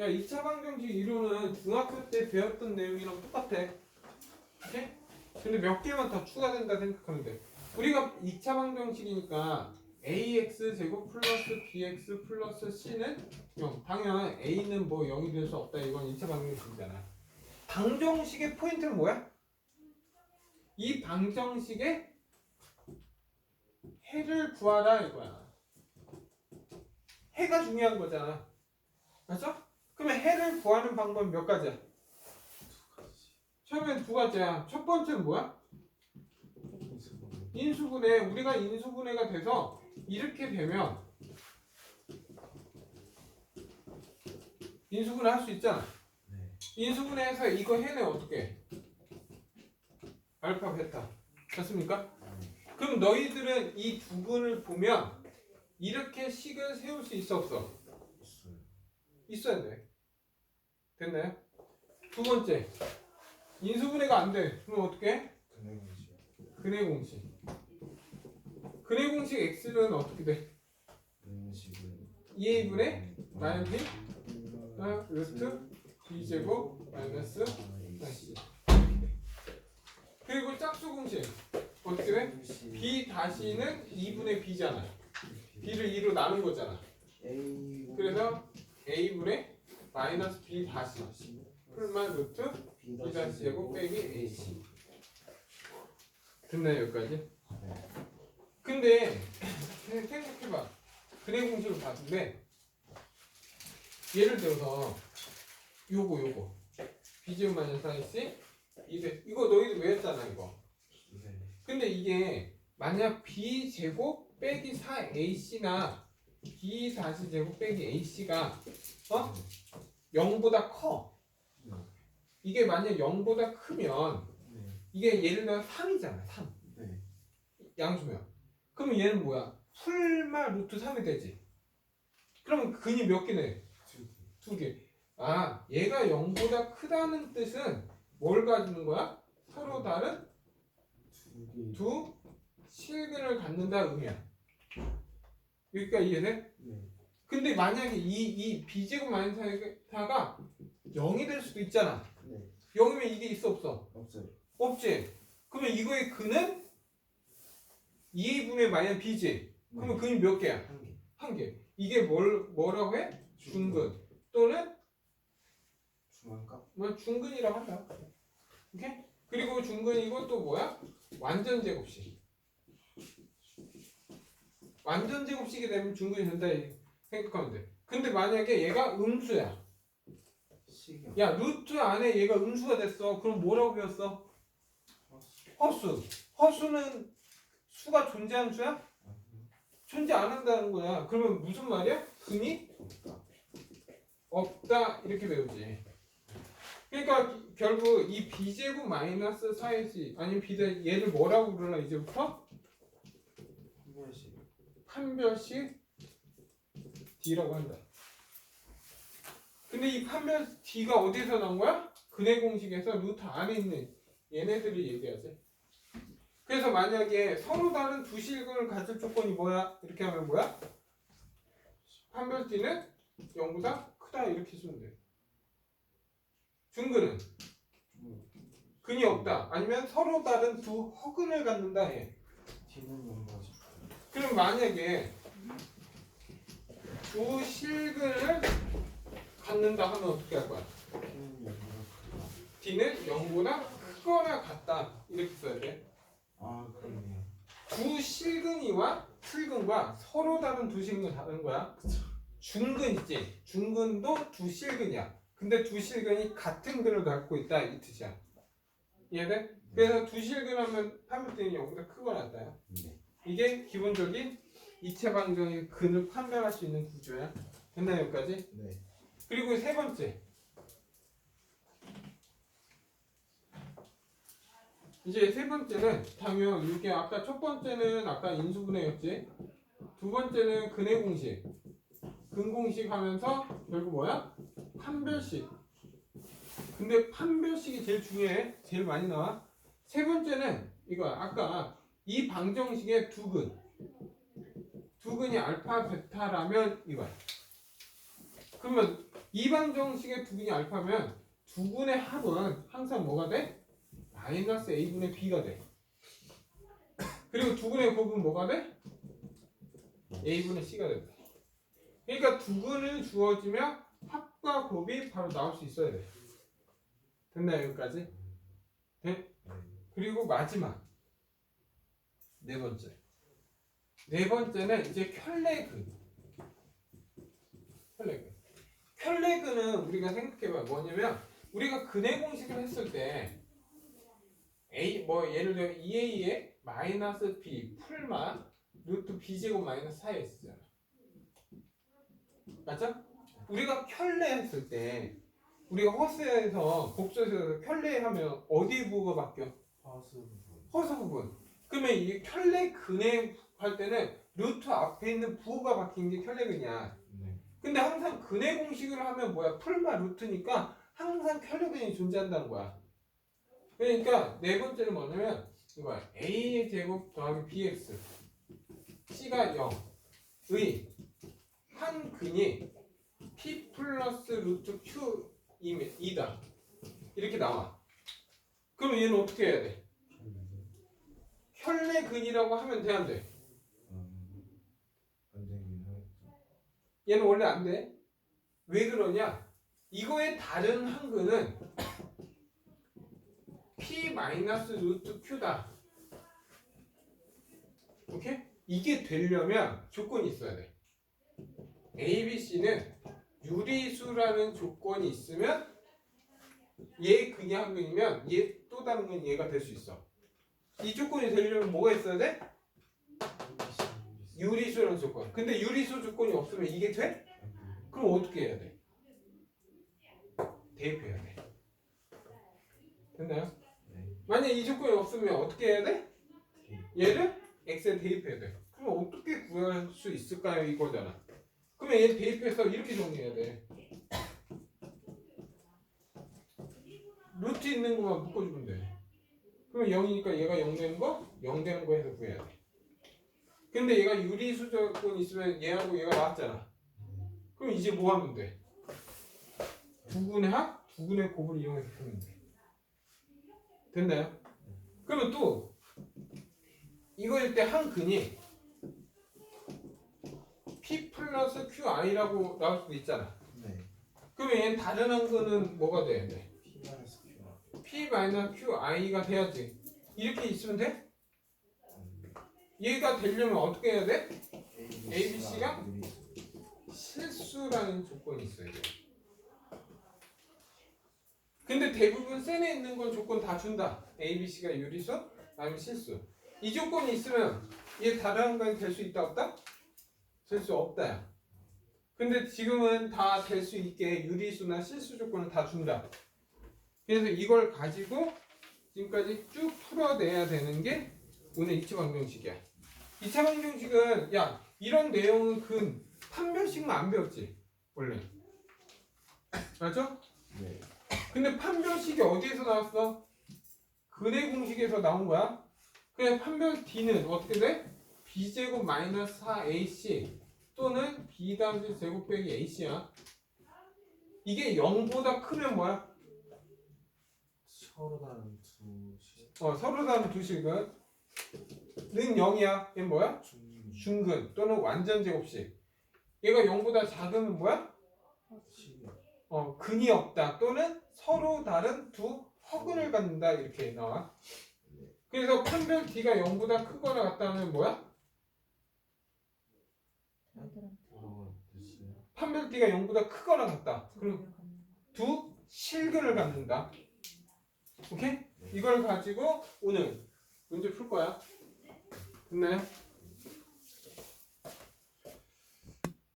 야 2차 방정식 이론은 중학교 때 배웠던 내용이랑 똑같아. 오케이? 근데 몇 개만 더 추가된다 생각하면 돼. 우리가 2차 방정식이니까 ax 제곱 플러스 bx 플러스 c는 0. 당연 a는 뭐 0이 될 수 없다. 이건 2차 방정식이잖아. 방정식의 포인트는 뭐야? 이 방정식의 해를 구하라 이거야. 해가 중요한 거잖아. 맞죠? 그러면 해를 구하는 방법은 몇 가지야? 처음엔 두 가지야. 첫 번째는 뭐야? 인수분해. 우리가 인수분해가 돼서 이렇게 되면 인수분해 할 수 있잖아. 네. 인수분해해서 이거 해내 어떻게? 알파 베타. 됐습니까? 그럼 너희들은 이두 근을 보면 이렇게 식을 세울 수 있어 없어? 있어요. 있어야 돼. 됐나요? 두 번째. 인수분해가 안 돼. 그럼 어떻게? 근행이죠. 근해 공식. 근해 공식 x는 어떻게 돼? 근행식은 2a분의 마이너스 b 아, 루트 b 제곱 마이너스 c. 그리고 짝수 공식 어떻게 돼? b 다시는 2분의 b잖아. b를 2로 나눈 거잖아. 그래서 a분의 마이너스 b 다시 풀만 루트 b 다시 제곱 빼기 ac. 됐나요 여기까지? 네. 근데 생- 생각해봐. 근해 공식을 봤는데 예를 들어서 요거 요거 비제곱 마이너스 4ac 이제 이거 너희도 외웠잖아 이거. 네. 근데 이게 만약 b 제곱 빼기 4ac나 b 다시 제곱 빼기 ac가 어? 0보다 커. 네. 이게 만약 0보다 크면 네. 이게 예를 들어 3이잖아 3 네. 양수면 그러면 얘는 뭐야 풀마 루트 3이 되지 그러면 근이 몇 개네 두 개 아 얘가 0보다 크다는 뜻은 뭘 가지는 거야 서로 다른 두 개. 두 실근을 갖는다 의미야 여기까지 이해돼? 네. 근데 만약에 이, 이 b제곱 마이너스 4가 0이 될 수도 있잖아 네. 0이면 이게 있어 없어? 없어요. 없지 그러면 이거의 근은 2분의 마이너스 b지 그러면 네. 근이 몇 개야? 한 개. 한 개. 이게 뭘 뭐라고 해? 중근 또는 중앙값. 뭐 중근이라고 한다. 오케이? 그리고 중근이고 또 뭐야? 완전 제곱식. 완전 제곱식이 되면 중근이 된다 이- 생각하면 돼. 근데 만약에 얘가 음수야. 시경. 야 루트 안에 얘가 음수가 됐어. 그럼 뭐라고 배웠어? 허수. 허수는 수가 존재하는 수야? 존재 안 한다는 거야. 그러면 무슨 말이야? 근이 없다. 이렇게 배우지. 그러니까 기- 결국 이 b제곱 마이너스 4ac 아니면 b 대 얘를 뭐라고 부르나 이제부터 한 번씩. 판별식 d라고 한다. 근데 이 판별 d가 어디서 나온 거야? 근해 공식에서 루트 안에 있는 얘네들이 얘기하지. 그래서 만약에 서로 다른 두 실근을 가질 조건이 뭐야? 이렇게 하면 뭐야? 판별 d는 0보다 크다 이렇게 쓰면 돼. 중근은 근이 없다. 아니면 서로 다른 두 허근을 갖는다 해. T는 영가지. 그럼 만약에 두 실근을 갖는다 하면 어떻게 할 거야? D는 0보다 크거나 같다 이렇게 써야 돼. 아 그러네요. 두 실근이와 실근과 서로 다른 두 실근 다른 거야. 중근 있지? 중근도 두 실근이야. 근데 두 실근이 같은 근을 갖고 있다 이 뜻이야. 이해돼? 그래서 두 실근 하면 판별되는 0보다 크거나 같다요. 네. 이게 기본적인 이체 방정의 근을 판별할 수 있는 구조야. 됐나요 여기까지? 네. 그리고 세 번째. 이제 세 번째는 당연 이게 아까 첫 번째는 아까 인수분해였지. 두 번째는 근해 공식. 근 공식 하면서 결국 뭐야? 판별식. 근데 판별식이 제일 중요해. 제일 많이 나와. 세 번째는 이거 아까 이 방정식의 두 근. 두 근이 알파 베타라면 이거야. 그러면 이방정식의 두근이 알파면 두근의 합은 항상 뭐가 돼? 마이너스 a분의 b가 돼. 그리고 두근의 곱은 뭐가 돼? a분의 c가 된다. 그러니까 두근을 주어지면 합과 곱이 바로 나올 수 있어야 돼. 됐나요 여기까지? 돼? 그리고 마지막 네 번째. 네 번째는 이제 켤레근. 켤레근. 켤레근은 우리가 생각해봐 뭐냐면 우리가 근해 공식을 했을 때 a 뭐 예를 들어 2a에 마이너스 b 풀마 루트 b 제곱 마이너스 4에 있잖아. 맞죠? 우리가 켤레 했을 때 우리가 허스에서 복수에서 켤레 하면 어디 부호가 바뀌어? 화수 부분. 허수 부분. 그러면 이 켤레 근해 할 때는 루트 앞에 있는 부호가 바뀐 게 켤레근이야. 네. 근데 항상 근해 공식을 하면 뭐야? 풀마 루트니까 항상 켤레근이 존재한다는 거야. 그러니까 네 번째는 뭐냐면 이거야. a의 제곱 더하기 bx c가 0의 한 근이 p 플러스 루트 q이다. 이렇게 나와. 그럼 얘는 어떻게 해야 돼? 혈내근이라고 하면 돼, 안 돼? 음, 안 되긴 하겠죠. 얘는 원래 안 돼. 왜 그러냐? 이거의 다른 한근은 p 마이너스 루트 q다. 오케이? 이게 되려면 조건이 있어야 돼. A, B, C는 유리수라는 조건이 있으면 얘 근이 한 근이면 얘 또 다른 근 얘가 될 수 있어. 이 조건이 되려면 뭐가 있어야 돼? 유리수라는 조건. 근데 유리수 조건이 없으면 이게 돼? 그럼 어떻게 해야 돼? 대입해야 돼. 됐나요? 네. 만약 이 조건이 없으면 어떻게 해야 돼? 얘를 x에 대입해야 돼. 그럼 어떻게 구할 수 있을까요? 이거잖아. 그러면 얘 대입해서 이렇게 정리해야 돼. 루트 있는 것만 묶어주면 돼. 그럼 0이니까 얘가 0 되는 거, 0 되는 거 해서 구해야 돼. 근데 얘가 유리수 조건이 있으면 얘하고 얘가 나왔잖아. 그럼 이제 뭐 하면 돼? 두분의 합, 두분의 곱을 이용해서 풀면 돼. 됐나요? 그러면 또 이거일 때 한 근이 p 플러스 qi라고 나올 수도 있잖아. 네. 그러면 얘는 다른 한 근은 뭐가 돼야 돼? P 마이너스 Q나. p 마이너스 qi가 돼야지. 이렇게 있으면 돼? 얘가 되려면 어떻게 해야 돼? A, B, C 가? 실수라는 조건이 있어야 돼. 근데 대부분 센에 있는 건 조건 다 준다. A, B, C가 유리수, 아니면 실수. 이 조건이 있으면 얘 다른 건될수 있다 없다? 될 수 없다야. 근데 지금은 다 될 수 있게 유리수나 실수 조건을 다 준다. 그래서 이걸 가지고 지금까지 쭉 풀어내야 되는 게 오늘 2차 방정식이야. 2차 방 정식은 야 이런 내용은 근 판별식만 안 배웠지 원래 맞죠? 네. 근데 판별식이 어디에서 나왔어? 근해 공식에서 나온 거야. 그냥 판별 D는 어떻게 돼? B제곱 마이너스 4AC 또는 B 단지 제곱 빼기 AC야. 이게 0보다 크면 뭐야? 서로 다른 두 시. 어, 서로 다른 두 식은 는 0이야. 얘 뭐야? 중. 중근 또는 완전 제곱식. 얘가 0보다 작으면 뭐야? 시. 어, 근이 없다 또는 서로 다른 두 허근을 갖는다 이렇게 나와. 그래서 판별 D가 0보다 크거나 같다면 뭐야? 됐어요? 판별 D가 0보다 크거나 같다. 그럼 두 실근을 갖는다. 오케이? 이걸 가지고 오늘 문제 풀 거야. 됐나요?